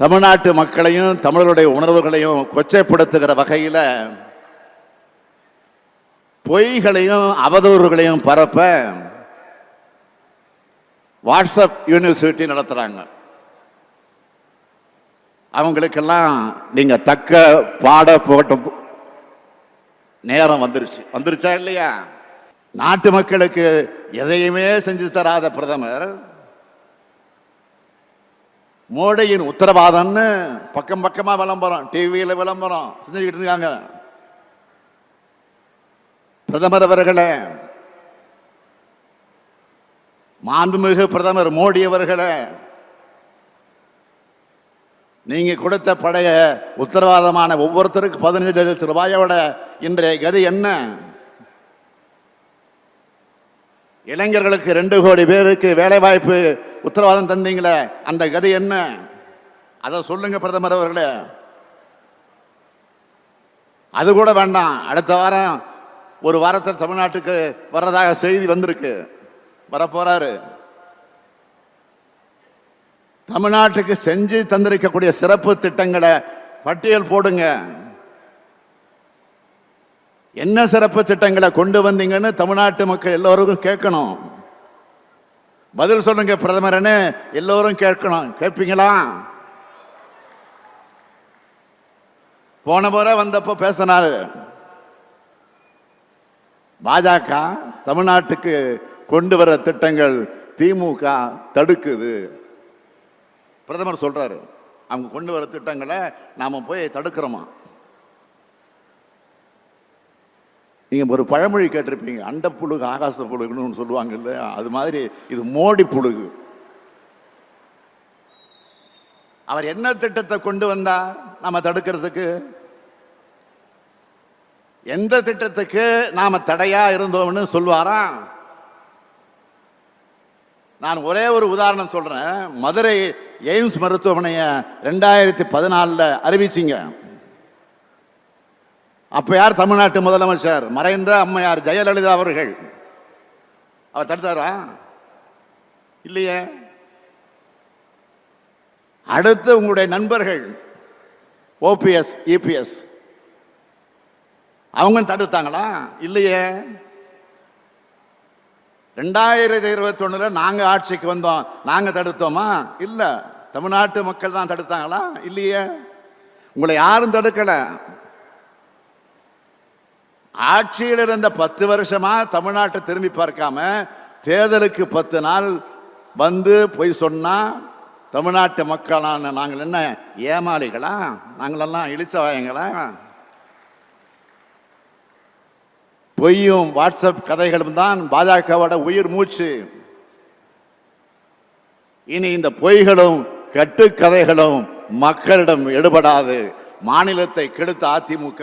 தமிழ்நாட்டு மக்களையும் தமிழருடைய உணர்வுகளையும் கொச்சைப்படுத்துகிற வகையில் பொய்களையும் அவதூறுகளையும் பரப்ப வாட்ஸ்அப் யூனிவர்சிட்டி நடத்துகிறாங்க அவங்களுக்கெல்லாம் நீங்க தக்க பாட போட்ட நேரம் வந்துருச்சு. வந்துருச்சா இல்லையா? நாட்டு மக்களுக்கு எதையுமே செஞ்சு தராத பிரதமர் மோடியின் உத்தரவாதம்னு பக்கம் பக்கமா விளம்பரம் டிவியில விளம்பரம் செஞ்சுக்கிட்டு இருக்காங்க. பிரதமர் அவர்களே மாண்புமிகு பிரதமர் மோடி அவர்களே நீங்க கொடுத்த பழைய உத்தரவாதமான ஒவ்வொருத்தருக்கு பதினஞ்சு லட்சம் ரூபாயோட இன்றைய கதி என்ன? இளைஞர்களுக்கு ரெண்டு கோடி பேருக்கு வேலைவாய்ப்பு உத்தரவாதம் தந்தீங்களே அந்த கதை என்ன? அதை சொல்லுங்க பிரதமர் அவர்களே. அது கூட வேண்டாம். அடுத்த வாரம் ஒரு வாரத்தில் தமிழ்நாட்டுக்கு வர்றதாக செய்தி வந்திருக்கு. வரப்போறாரு. தமிழ்நாட்டுக்கு செஞ்சு தந்திருக்கக்கூடிய சிறப்பு திட்டங்களை பட்டியல் போடுங்க. என்ன சிறப்பு திட்டங்களை கொண்டு வந்தீங்கன்னு தமிழ்நாட்டு மக்கள் எல்லோருக்கும் கேட்கணும். பதில் சொல்லுங்க பிரதமரன்னு எல்லோரும் கேட்கணும். கேட்பீங்களா? போன முறை வந்தப்போ பேசினாரு. பாஜக தமிழ்நாட்டுக்கு கொண்டு வர திட்டங்கள் திமுக தடுக்குது. பிரதமர் சொல்றாரு அவங்க கொண்டு வர திட்டங்களை நாம போய் தடுக்கிறோமா? நீங்கள் ஒரு பழமொழி கேட்டிருப்பீங்க அண்ட புழுகு ஆகாச புழுகுன்னு சொல்லுவாங்க இல்லையா அது மாதிரி இது மோடி புழுகு. அவர் என்ன திட்டத்தை கொண்டு வந்தா நாம தடுக்கிறதுக்கு? எந்த திட்டத்துக்கு நாம தடையா இருந்தோம்னு சொல்வாரா நான் ஒரே ஒரு உதாரணம் சொல்றேன். மதுரை எய்ம்ஸ் மருத்துவமனையை ரெண்டாயிரத்தி பதினாலில் அறிவிச்சிங்க. அப்போ யார் தமிழ்நாட்டு முதலமைச்சர்? மறைந்த அம்மையார் ஜெயலலிதா அவர்கள். அவர் தடுத்தாரா? இல்லையே. அடுத்து உங்களுடைய நண்பர்கள் ஓபிஎஸ் இபிஎஸ் அவங்க தடுத்தாங்களா? இல்லையே. ரெண்டாயிரத்தி இருபத்தி ஒண்ணுல நாங்க ஆட்சிக்கு வந்தோம். நாங்க தடுத்தோமா? இல்ல. தமிழ்நாட்டு மக்கள் தான் தடுத்தாங்களா? இல்லையே. உங்களை யாரும் தடுக்கலை. ஆட்சியில் இருந்த பத்து வருஷமா தமிழ்நாட்டை திரும்பி பார்க்காம தேர்தலுக்கு பத்து நாள் வந்து போய் சொன்னா தமிழ்நாட்டு மக்களான நாங்கள் என்ன ஏமாளிகளா? நாங்களெல்லாம் இழிச்சவாயங்களா பொய்யும் வாட்ஸ்அப் கதைகளும் தான் பாஜகவோட உயிர் மூச்சு. இனி இந்த பொய்களும் கட்டுக்கதைகளும் மக்களிடம் எடுபடாது. மாநிலத்தை கெடுத்த அதிமுக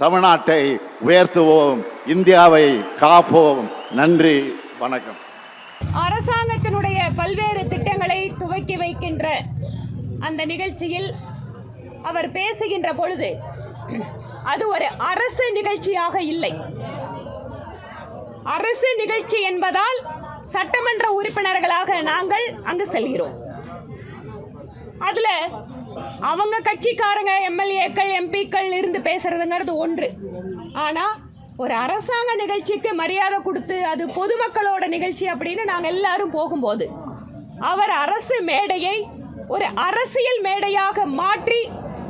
தமிழ்நாட்டை உயர்த்துவோம் இந்தியாவை காப்போம். நன்றி வணக்கம். அரசாங்கத்தினுடைய பல்வேறு திட்டங்களை துவக்கி வைக்கின்ற அந்த நிகழ்ச்சியில் அவர் பேசுகின்ற பொழுது அது ஒரு அரசு நிகழ்ச்சியாக இல்லை. அரசு நிகழ்ச்சி என்பதால் சட்டமன்ற உறுப்பினர்களாக நாங்கள் அங்கு செல்கிறோம். அதில் அவங்க கட்சிக்காரங்க எம்எல்ஏக்கள் எம்பிக்கள் இருந்து பேசுறதுங்கிறது ஒன்று. ஆனால் ஒரு அரசாங்க நிகழ்ச்சிக்கு மரியாதை கொடுத்து அது பொதுமக்களோட நிகழ்ச்சி அப்படின்னு நாங்கள் எல்லாரும் போகும்போது அவர் அரசு மேடையை ஒரு அரசியல் மேடையாக மாற்றி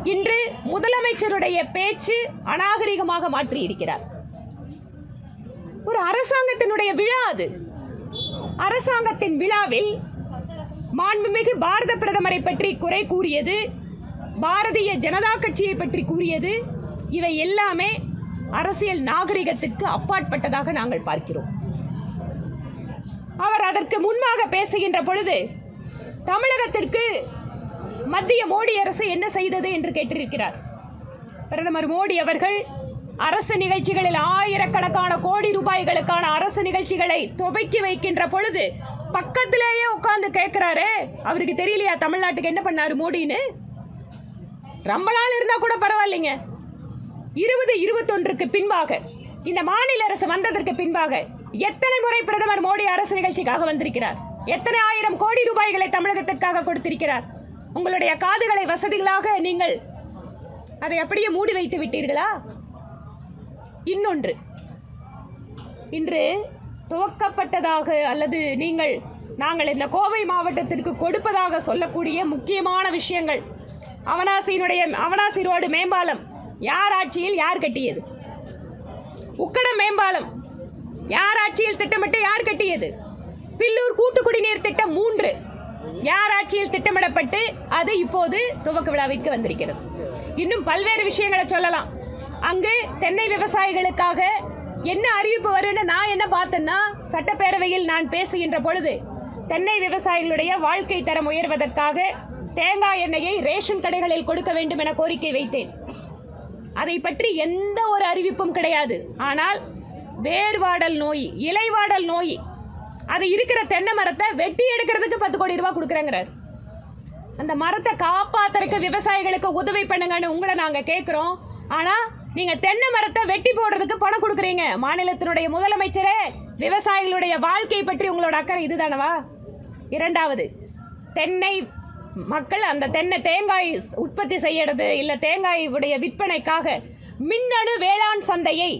இன்று முதலமைச்சருடைய பேச்சு அநாகரிகமாக மாற்றி இருக்கிறார் ஒரு அரசாங்கத்தினுடைய விழா அது. அரசாங்கத்தின் விழாவில் மாண்புமிகு பாரத பிரதமரை பற்றி குறை கூறியது பாரதிய ஜனதா கட்சியை பற்றி கூறியது இவை எல்லாமே அரசியல் நாகரிகத்திற்கு அப்பாற்பட்டதாக நாங்கள் பார்க்கிறோம். அவர் அதற்கு முன்பாக பேசுகின்ற பொழுது தமிழகத்திற்கு மத்திய மோடி அரசு என்ன செய்தது என்று கேட்டிருக்கிறார். பிரதமர் மோடி அவர்கள் அரசு நிகழ்ச்சிகளில் ஆயிரக்கணக்கான கோடி ரூபாய்களுக்கான அரசு நிகழ்ச்சிகளை துவக்கி வைக்கின்ற பொழுது பக்கத்திலேயே உட்காந்து கேட்கிறாரு அவருக்கு தெரியலையா தமிழ்நாட்டுக்கு என்ன பண்ணாரு மோடின்னு? ரொம்ப நாள் இருந்தால் கூட பரவாயில்லைங்க. இருபது இருபத்தொன்றுக்கு பின்பாக இந்த மாநில அரசு வந்ததற்கு பின்பாக எத்தனை முறை பிரதமர் மோடி அரசு நிகழ்ச்சிக்காக வந்திருக்கிறார்? எத்தனை ஆயிரம் கோடி ரூபாய்களை தமிழகத்திற்காக கொடுத்திருக்கிறார்? உங்களுடைய காதுகளை வசதிகளாக நீங்கள் அதை அப்படியே மூடி வைத்து விட்டீர்களா? இன்னொன்று. இன்று துவக்கப்பட்டதாக அல்லது நீங்கள் நாங்கள் இந்த கோவை மாவட்டத்திற்கு கொடுப்பதாக சொல்லக்கூடிய முக்கியமான விஷயங்கள். அவனாசியினுடைய அவனாசி ரோடு மேம்பாலம் யார் ஆட்சியில் யார் கட்டியது? உக்கடம் மேம்பாலம் யார் ஆட்சியில் திட்டமிட்டு யார் கட்டியது? பில்லூர் கூட்டு குடிநீர் திட்டம் மூன்று. யார் ஆட்சியில் திட்டமிடப்பட்டு அது இப்போது துவக்க விழாவிற்கு வந்திருக்கிறது. இன்னும் பல்வேறு விஷயங்களை சொல்லலாம். அங்கு தென்னை விவசாயிகளுக்காக என்ன அறிவிப்பு வரும்னு நான் என்ன பார்த்தேன்னா சட்டப்பேரவையில் நான் பேசுகின்ற பொழுது தென்னை விவசாயிகளுடைய வாழ்க்கை தரம் உயர்வதற்காக தேங்காய் எண்ணெயை ரேஷன் கடைகளில் கொடுக்க வேண்டும் என கோரிக்கை வைத்தேன். அதை பற்றி எந்த ஒரு அறிவிப்பும் கிடையாது. ஆனால் வேர்வாடல் நோய் இலைவாடல் நோய் அது இருக்கிற தென்னை மரத்தை வெட்டி எடுக்கிறதுக்கு பத்து கோடி ரூபாய் கொடுக்குறேங்கிறார். அந்த மரத்தை காப்பாத்துறதுக்கு விவசாயிகளுக்கு உதவி பண்ணுங்கன்னு உங்களை நாங்கள் கேட்குறோம் ஆனால் நீங்கள் தென்னை மரத்தை வெட்டி போடுறதுக்கு பணம் கொடுக்குறீங்க. மாநிலத்தினுடைய முதலமைச்சரே விவசாயிகளுடைய வாழ்க்கை பற்றி உங்களோட அக்கறை இதுதானவா? இரண்டாவது தென்னை மக்கள் அந்த தென்னை தேங்காய் உற்பத்தி செய்யறது இல்லை தேங்காயுடைய விற்பனைக்காக மின்னணு வேளாண் சந்தையை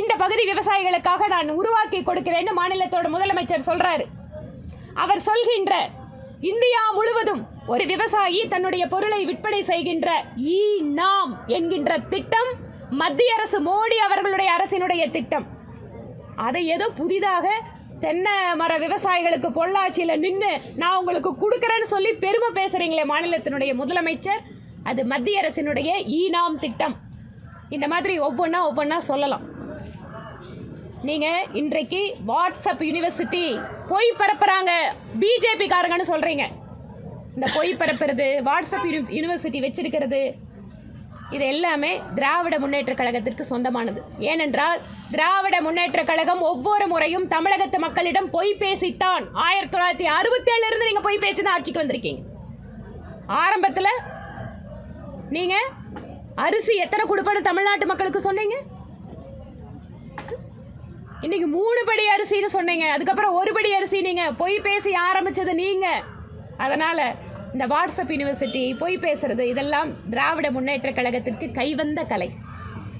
இந்த பகுதி விவசாயிகளுக்காக நான் உருவாக்கி கொடுக்கிறேன்னு மாநிலத்தோட முதலமைச்சர் சொல்றாரு. அவர் சொல்கின்ற இந்தியா முழுவதும் ஒரு விவசாயி தன்னுடைய பொருளை விற்பனை செய்கின்ற ஈ நாம் என்கின்ற திட்டம் மத்திய அரசு மோடி அவர்களுடைய அரசினுடைய திட்டம். அதை ஏதோ புதிதாக தென்னை மர விவசாயிகளுக்கு பொள்ளாச்சியில் நின்று நான் உங்களுக்கு கொடுக்குறேன்னு சொல்லி பெருமை பேசுகிறீங்களே மாநிலத்தினுடைய முதலமைச்சர் அது மத்திய அரசினுடைய ஈனாம் திட்டம். இந்த மாதிரி ஒவ்வொன்றா ஒவ்வொன்றா சொல்லலாம். நீங்கள் இன்றைக்கு வாட்ஸ்அப் யூனிவர்சிட்டி பொய் பரப்புகிறாங்க பிஜேபி காரங்கன்னு சொல்கிறீங்க இந்த பொய் பரப்புறது வாட்ஸ்அப் யூனி யூனிவர்சிட்டி வச்சிருக்கிறது இது எல்லாமே திராவிட முன்னேற்ற கழகத்திற்கு சொந்தமானது. ஏனென்றால் திராவிட முன்னேற்ற கழகம் ஒவ்வொரு முறையும் தமிழகத்து மக்களிடம் பொய் பேசித்தான். ஆயிரத்தி தொள்ளாயிரத்தி அறுபத்தி இருந்து நீங்கள் பொய் பேசி தான் ஆட்சிக்கு வந்திருக்கீங்க. ஆரம்பத்தில் நீங்கள் அரிசி எத்தனை கொடுப்பேன்னு தமிழ்நாட்டு மக்களுக்கு சொன்னீங்க? இன்னைக்கு மூணு படி அரிசின்னு சொன்னீங்க. அதுக்கப்புறம் ஒரு படி அரிசி நீங்கள் பொய் பேசி ஆரம்பிச்சது நீங்கள் அதனால் இந்த வாட்ஸ்அப் யூனிவர்சிட்டி பொய் பேசுறது இதெல்லாம் திராவிட முன்னேற்ற கழகத்திற்கு கைவந்த கலை.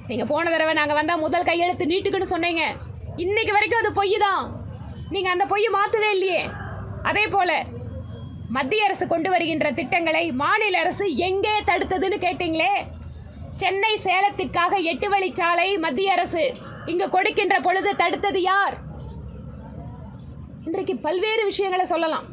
நீங்கள் போன தடவை நாங்கள் வந்தால் முதல் கையெழுத்து நீட்டுக்குன்னு சொன்னீங்க. இன்னைக்கு வரைக்கும் அது பொய் தான். நீங்கள் அந்த பொய்யை மாற்றவே இல்லையே. அதே போல் மத்திய அரசு கொண்டு வருகின்ற திட்டங்களை மாநில அரசு எங்கே தடுத்ததுன்னு கேட்டீங்களே? சென்னை சேலத்திற்காக எட்டு வழிச்சாலை மத்திய அரசு இங்கு கொடுக்கின்ற பொழுது தடுத்தது யார்? இன்றைக்கு பல்வேறு விஷயங்களை சொல்லலாம்.